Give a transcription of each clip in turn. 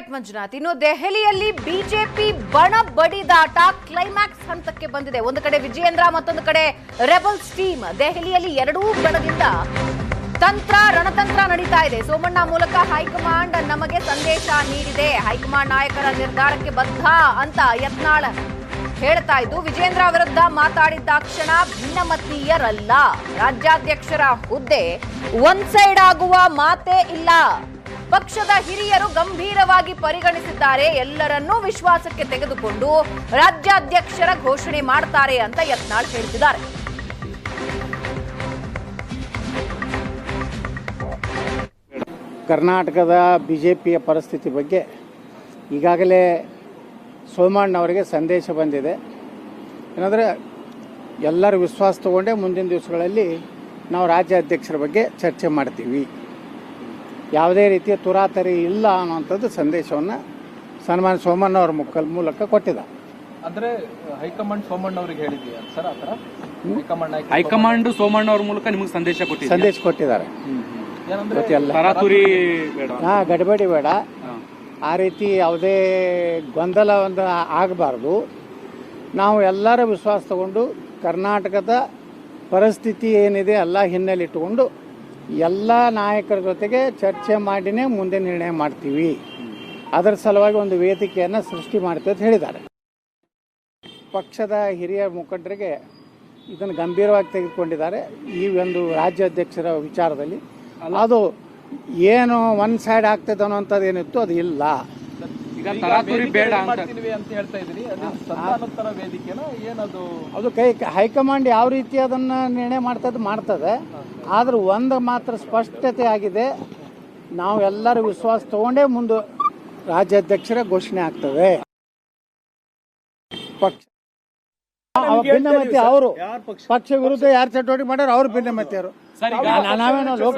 Right Manjunath. ಇನ್ನು ದೆಹಲಿಯಲ್ಲಿ BJP ಬಣ ಬಡಿದಾಟ ಕ್ಲೈಮ್ಯಾಕ್ಸ್ ಹಂತಕ್ಕೆ ಬಂದಿದೆ. ಒಂದು ಕಡೆ ವಿಜಯೇಂದ್ರ, ಮತ್ತೊಂದು ಕಡೆ ರೆಬಲ್ಸ್ ಟೀಮ್ ದೆಹಲಿಯಲ್ಲಿ ಎರಡೂ ಬಣದಿಂದ ತಂತ್ರ, ರಣತಂತ್ರ ನಡೀತಾ ಇದೆ. ಸೋಮಣ್ಣ ಮೂಲಕ ಹೈಕಮಾಂಡ್ ನಮಗೆ ಸಂದೇಶ ನೀಡಿದೆ. ಹೈಕಮಾಂಡ್ ನಾಯಕರ ನಿರ್ಧಾರಕ್ಕೆ ಬದ್ಧ ಅಂತ ಯತ್ನಾಳ್ ಹೇಳ್ತಾ ಇದ್ದು ವಿಜೇಂದ್ರ ವಿರುದ್ಧ ಮಾತಾಡಿದ್ದಾಕ್ಷಣ ಭಿನ್ನಮತೀಯರಲ್ಲ. ರಾಜ್ಯಾಧ್ಯಕ್ಷರ ಹುದ್ದೆ ಒನ್ ಸೈಡ್ ಆಗುವ ಮಾತೇ ಇಲ್ಲ. ಪಕ್ಷದ ಹಿರಿಯರು ಗಂಭೀರವಾಗಿ ಪರಿಗಣಿಸಿದ್ದಾರೆ. ಎಲ್ಲರನ್ನೂ ವಿಶ್ವಾಸಕ್ಕೆ ತೆಗೆದುಕೊಂಡು ರಾಜ್ಯಾಧ್ಯಕ್ಷರ ಘೋಷಣೆ ಮಾಡ್ತಾರೆ ಅಂತ ಯತ್ನಾಳ್ ಹೇಳ್ತಿದ್ದಾರೆ. ಕರ್ನಾಟಕದ ಬಿ ಪರಿಸ್ಥಿತಿ ಬಗ್ಗೆ ಈಗಾಗಲೇ ಸೋಮಣ್ಣವರಿಗೆ ಸಂದೇಶ ಬಂದಿದೆ. ಏನಂದರೆ ಎಲ್ಲರ ವಿಶ್ವಾಸ ತಗೊಂಡೇ ಮುಂದಿನ ದಿವಸಗಳಲ್ಲಿ ನಾವು ರಾಜ್ಯಾಧ್ಯಕ್ಷರ ಬಗ್ಗೆ ಚರ್ಚೆ ಮಾಡ್ತೀವಿ. ಯಾವುದೇ ರೀತಿಯ ತುರಾತರಿ ಇಲ್ಲ ಅನ್ನುವಂಥದ್ದು ಸಂದೇಶವನ್ನು ಸನ್ಮಾನ ಸೋಮಣ್ಣವರ ಮುಖ ಮೂಲಕ ಕೊಟ್ಟಿದ್ದ ಅಂದ್ರೆ ಹೈಕಮಾಂಡ್ ಸೋಮಣ್ಣ ಅವ್ರಿಗೆ ಹೇಳಿದ್ಯಾ ಸರ್ ಆತರ ಹೈಕಮಾಂಡ್ ಸೋಮಣ್ಣ ಅವ್ರ ಮೂಲಕ ನಿಮಗೆ ಸಂದೇಶ ಕೊಟ್ಟಿದ್ದಾರೆ ಸಂದೇಶ ಕೊಟ್ಟಿದ್ದಾರೆ. ಏನಂದ್ರೆ ಗೊತ್ತಿಲ್ಲ. ತರಾತುರಿ ಬೇಡ. ಹಾಂ ಗಡಿಬೇಡಿ ಬೇಡ. ಆ ರೀತಿ ಯಾವುದೇ ಗೊಂದಲ ಒಂದು ಆಗಬಾರ್ದು. ನಾವು ಎಲ್ಲರ ವಿಶ್ವಾಸ ತಗೊಂಡು ಕರ್ನಾಟಕದ ಪರಿಸ್ಥಿತಿ ಏನಿದೆ ಎಲ್ಲ ಹಿನ್ನೆಲೆ ಇಟ್ಟುಕೊಂಡು ಎಲ್ಲ ನಾಯಕರ ಜೊತೆಗೆ ಚರ್ಚೆ ಮಾಡಿನೇ ಮುಂದೆ ನಿರ್ಣಯ ಮಾಡ್ತೀವಿ. ಅದರ ಸಲುವಾಗಿ ಒಂದು ವೇದಿಕೆಯನ್ನು ಸೃಷ್ಟಿ ಮಾಡ್ತೀವಿ ಅಂತ ಹೇಳಿದ್ದಾರೆ. ಪಕ್ಷದ ಹಿರಿಯ ಮುಖಂಡರಿಗೆ ಇದನ್ನು ಗಂಭೀರವಾಗಿ ತೆಗೆದುಕೊಂಡಿದ್ದಾರೆ. ಈ ಒಂದು ರಾಜ್ಯಾಧ್ಯಕ್ಷರ ವಿಚಾರದಲ್ಲಿ. ಅದು ಏನು ಒನ್ ಸೈಡ್ ಆಗ್ತದೆ ಅನ್ನೋಂಥದ್ದು ಏನಿತ್ತು ಅದು ಇಲ್ಲ. ಈಗ ತರಾತುರಿ ಬೇಡ ಅಂತ. ಮಾಡ್ತೀವಿ ಅಂತ ಹೇಳ್ತಾ ಇದ್ರಿ ಅದು ಸಂಧಾನೋತ್ತರ ವೇದಿಕೆನ ಏನದು? ಅದು ಕೈ ಹೈಕಮಾಂಡ್ ಯಾವ ರೀತಿ ಅದನ್ನ ನಿರ್ಣಯ ಮಾಡ್ತದೆ ಮಾಡ್ತದೆ. ಆದ್ರೆ ಒಂದು ಮಾತ್ರ ಸ್ಪಷ್ಟತೆ ಆಗಿದೆ. ನಾವು ಎಲ್ಲರೂ ವಿಶ್ವಾಸ ತಗೊಂಡೇ ಮುಂದೆ ರಾಜ್ಯಾಧ್ಯಕ್ಷರ ಘೋಷಣೆ ಆಗ್ತದೆ. ಪಕ್ಷ ಭಿನ್ನಮತಿ ಅವರು. ಪಕ್ಷ ವಿರುದ್ಧ ಯಾರು ಚಟುವಟಿಕೆ ಮಾಡ್ಯಾರ ಅವ್ರು ಭಿನ್ನಮತಿಯವರು ಸರ್ ಈಗ ನಾ- ನಾವೇನೋ ಲೋಕ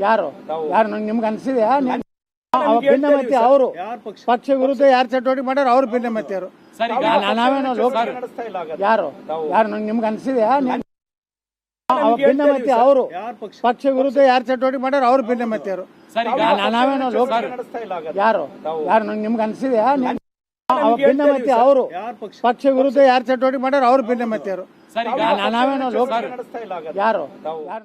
ಯಾರು? ಯಾರು ನಂಗೆ ನಿಮ್ಗೆ ಅನ್ಸಿದ್ಯಾ? ಭಿನ್ನಮತಿ ಅವರು ಪಕ್ಷ? ವಿರುದ್ಧ ಯಾರು ಚಟುವಟಿಕೆ ಮಾಡ್ಯಾರ ಅವ್ರು ಭಿನ್ನಮತಿಯರು ಸರ್ ಈಗ ನಾ- ನಾವೇನೋ ಲೋಕ ಯಾರು? ಯಾರು? ನಂಗೆ ನಿಮ್ಗೆ ಅನ್ಸಿದ್ಯಾ? ಭಿನ್ನಮತಿ ಅವರು ಪಕ್ಷ? ವಿರುದ್ಧ ಯಾರು ಚಟುವಟಿಕೆ ಮಾಡ್ಯಾರ ಅವ್ರು ಭಿನ್ನಮತಿಯರು ಸರ್ ಈಗ ನಾ- ನಾವೇನೋ ಲೋಕ ಯಾರು? ಯಾರು? ನಂಗೆ ನಿಮ್ಗೆ ಅನ್ಸಿದ್ಯಾ? ಭಿನ್ನಮತಿ ಅವರು ಪಕ್ಷ? ವಿರುದ್ಧ ಯಾರು ಚಟುವಟಿಕೆ ಮಾಡ್ಯಾರ ಅವ್ರು ಭಿನ್ನಮತಿಯರು ಸರ್ ಈಗ ನಾ- ನಾವೇನೋ ಲೋಕ ಯಾರು? ಯಾರು